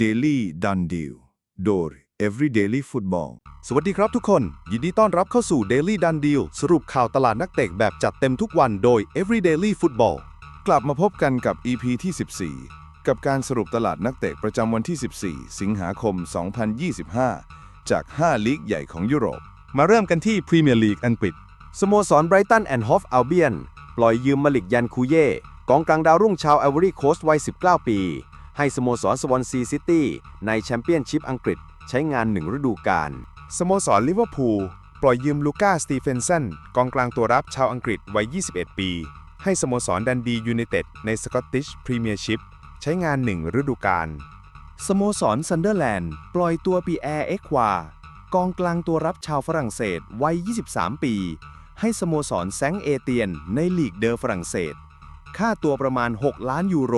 Daily Done Deal โดย Every Daily Football สวัสดีครับทุกคน ยินดีต้อนรับเข้าสู่ Daily Done Deal สรุปข่าวตลาดนักเตะแบบจัดเต็มทุกวันโดย Every Daily Football กลับมาพบกันกับ EP ที่ 14 กับการสรุปตลาดนักเตะประจำวันที่ 14 สิงหาคม 2025 จาก 5 ลีกใหญ่ของยุโรป มาเริ่มกันที่พรีเมียร์ลีกอังกฤษสโมสรไบรตันแอนด์ฮอฟอัลเบียนปล่อยยืมมาลิกยันคูเย่กองกลางดาวรุ่งชาวไอวอรี่โคสต์วัย 19 ปี ให้สโมสรสวอนซีซิตี้ในแชมเปี้ยนชิพอังกฤษใช้งานหนึ่งฤดูกาล สโมสรลิเวอร์พูลปล่อยยืมลูก้าสตีเฟนสันกองกลางตัวรับชาวอังกฤษวัย 21 ปี ให้สโมสรดันดียูไนเต็ดในสกอตติชพรีเมียร์ชิพใช้งานหนึ่งฤดูกาล สโมสรซันเดอร์แลนด์ปล่อยตัวปีแอร์เอ็กควากองกลางตัวรับชาวฝรั่งเศสวัย 23 ปี ให้สโมสรแซงเอเตียนในลีกเดอฝรั่งเศส ค่าตัวประมาณ 6 ล้านยูโร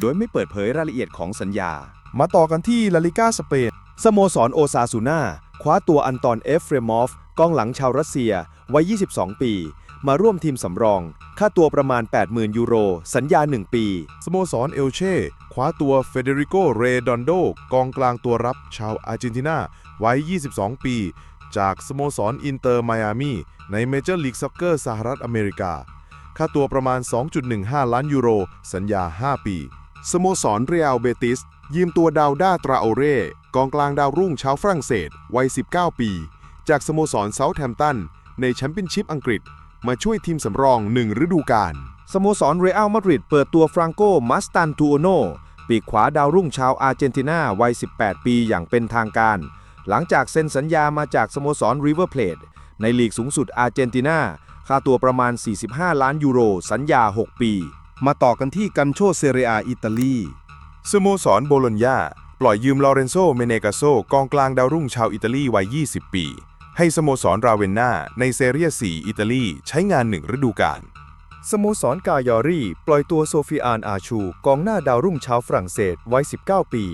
โดยไม่เปิดเผยรายละเอียดของสัญญา มาต่อกันที่ลาลิก้าสเปนสโมสรโอซาซูนาคว้าตัวอันตอนเอฟเรมอฟกองหลังชาวรัสเซียวัย 22 ปี มาร่วมทีมสำรอง ค่าตัวประมาณ 80,000 ยูโร สัญญา 1 ปี สโมสรเอลเช่ คว้าตัวเฟเดริโก เรดอนโด กองกลางตัวรับชาวอาร์เจนตินาวัย 22 ปี จากสโมสรอินเตอร์ไมอามีในเมเจอร์ลีกซ็อกเกอร์สหรัฐอเมริกา ค่าตัวประมาณ 2.15 ล้านยูโร สัญญา 5 ปี สโมสรเรอัลเบติส ยืมตัวดาวด้าตราโอเร่ กองกลางดาวรุ่งชาวฝรั่งเศส วัย 19 ปี จากสโมสรเซาท์แฮมป์ตัน ในแชมเปี้ยนชิพอังกฤษ มาช่วยทีมสำรองหนึ่งฤดูกาล สโมสรเรอัลมาดริดเปิดตัวฟรังโกมัสตันทูโอโนปีกขวาดาวรุ่งชาวอาร์เจนตินาวัย 18 ปีอย่างเป็นทางการ หลังจากเซ็นสัญญามาจากสโมสรริเวอร์เพลทในลีกสูงสุดอาร์เจนตินาค่าตัวประมาณ 45 ล้านยูโร สัญญา 6 ปี มาต่อกันที่กัมโชเซเรียอิตาลีสโมสรโบโลญญาปล่อยยืมลอเรนโซ เมเนกาโซ กองกลางดาวรุ่งชาวอิตาลีวัย 20 ปี ให้สโมสรราเวนนาในเซเรีย4อิตาลีใช้งานหนึ่งฤดูกาลสโมสรกายอรี่ ปล่อยตัวโซฟีอานอาชู กองหน้าดาวรุ่งชาวฝรั่งเศสวัย 19 ปี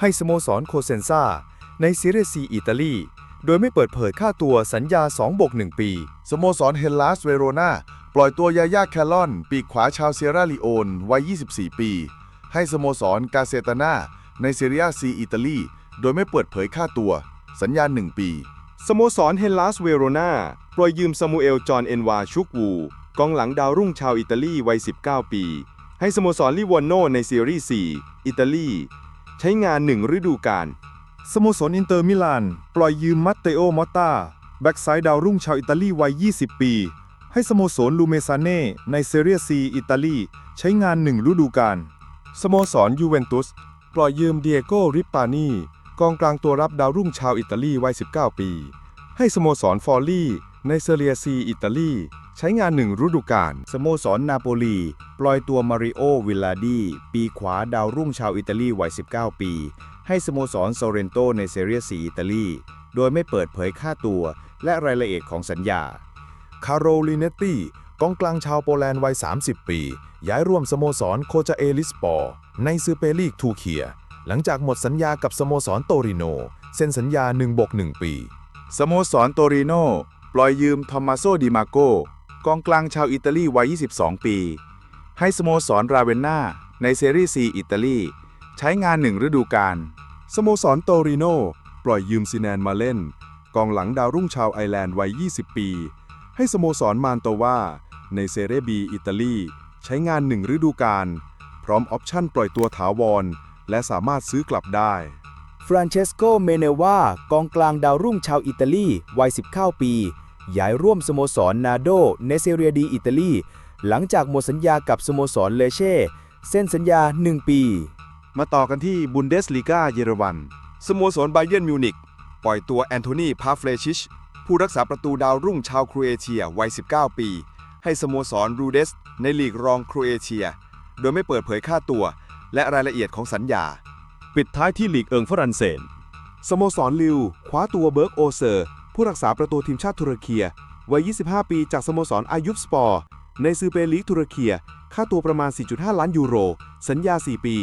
ให้สโมสรโคเซนซาในเซเรียซีอิตาลี โดยไม่เปิดเผยค่าตัวสัญญา 2 บวก 1 ปี สโมสรเฮลลาสเวโรนา ปล่อยตัวยาย่าแคลอน ปีกขวาชาวเซียราลีโอนวัย 24 ปี ให้สโมสรกาเซตานาในเซเรียซีอิตาลี โดยไม่เปิดเผยค่าตัว สัญญา1ปี สโมสรเฮลลาสเวโรนาปล่อยยืมซามูเอล จอห์นเอนวาชุกวูกองหลังดาวรุ่งชาวอิตาลีวัย 19 ปี ให้สโมสรลิวอนโนในซีรีส์4อิตาลี ใช้งานหนึ่งฤดูกาลสโมสรอินเตอร์มิลาน ปล่อยยืมมัตเตโอมอตตาแบ็กซ้ายดาวรุ่งชาวอิตาลีวัย 20 ปี ให้สโมสรลูเมซาเน่ในเซเรียซีอิตาลี ใช้งานหนึ่งฤดูกาลสโมสรยูเวนตุส ปล่อยยืมเดียโก้ริปปานีกองกลางตัวรับดาวรุ่งชาวอิตาลีวัย 19 ปี ให้สโมสรฟอร์ลี่ ในเซเรียซีอิตาลี ใช้งานหนึ่งฤดูกาลสโมสรนาโปลี ปล่อยตัวมาริโอวิลลาดีปีขวาดาวรุ่งชาวอิตาลีวัย 19 ปี ให้สโมสรโซเรนโตในเซเรียสีอิตาลี โดยไม่เปิดเผยค่าตัวและรายละเอียดของสัญญา คาโรลิเนตตี้กองกลางชาวโปแลนด์วัย 30 ปี ย้ายร่วมสโมสรโคจาเอลิสปอร์ในซือเปลีกทูเคีย หลังจากหมดสัญญากับสโมสรโตริโน เซ็นสัญญา1บก1ปี สโมสรโตริโน ปล่อยยืมทอมมาโซดิมาโกกองกลางชาวอิตาลีวัย 22 ปี ให้สโมสรราเวนนาในเซรีซีอิตาลีใช้งานหนึ่งฤดูกาลสโมสรโตริโน ปล่อยยืมซิแนนมาเล่น กองหลังดาวรุ่งชาวไอร์แลนด์วัย 20 ปี ให้สโมสรมานโตวาในเซเรบีอิตาลีใช้งานหนึ่งฤดูกาลพร้อมออปชั่นปล่อยตัวถาวร และสามารถซื้อกลับได้ฟรานเชสโก เมเนวากองกลางดาวรุ่งชาวอิตาลีวัย 19 ปี ย้ายร่วมสโมสรนาโดในเซเรียดีอิตาลี หลังจากหมดสัญญากับสโมสรเลเช่เส้นสัญญา 1 ปี มาต่อกันที่บุนเดสลีกาเยอรมัน สโมสรไบเยร์นมิวนิกปล่อยตัวแอนโทนี พาเฟรชิช ผู้รักษาประตูดาวรุ่งชาวโครเอเชียวัย 19 ปี ให้สโมสรรูเดส ในลีกรองโครเอเชีย โดยไม่เปิดเผยค่าตัว และรายละเอียดของสัญญา ปิดท้ายที่ลีกเอิงฝรั่งเศสสโมสรลิวคว้าตัวเบิร์กโอเซอร์ ผู้รักษาประตูทีมชาติตุรเกียวัย 25 ปีจากสโมสรอายุบสปอร์ ในซือเปลีกตุรเกีย ค่าตัวประมาณ 4.5 ล้านยูโร สัญญา 4 ปี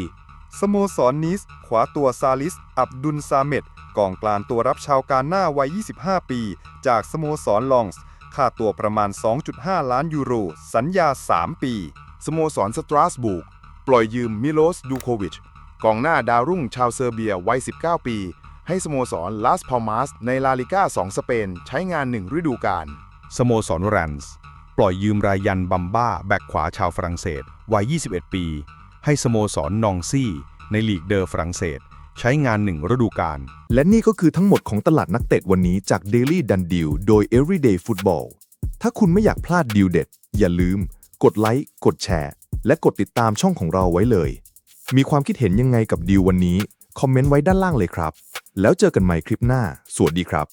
สโมสรนิสขวาตัวซาลิส อับดุลซาเมต กองกลางตัวรับชาวกาหน้าวัย 25 ปี จากสโมสรลองส์ค่าตัวประมาณ 2.5 ล้านยูโร สัญญา 3 ปี สโมสรสตราสบูกปล่อยยืมมิโลสดูโควิช กองหน้าดาวรุ่งชาวเซอร์เบียวัย 19 ปี ให้สโมสรลาสพามาสในลาลิก้า 2 สเปน ใช้งานหนึ่งฤดูกาล สโมสรแรนส์ปล่อยยืมรายยันบัมบ้า แบ็กขวาชาวฝรั่งเศส วัย 21 ปี ให้สโมสรนองซี่ ในลีกเดอร์ฝรั่งเศส ใช้งานหนึ่งฤดูกาล และนี่ก็คือทั้งหมดของตลาดนักเตะวันนี้จาก Daily Dun Deal โดย Everyday Football ถ้าคุณไม่อยากพลาดดีลเด็ด อย่าลืม กดไลค์ กดแชร์ และกดติดตามช่องของเราไว้เลย มีความคิดเห็นยังไงกับดีลวันนี้ คอมเมนต์ไว้ด้านล่างเลยครับ แล้วเจอกันใหม่คลิปหน้า สวัสดีครับ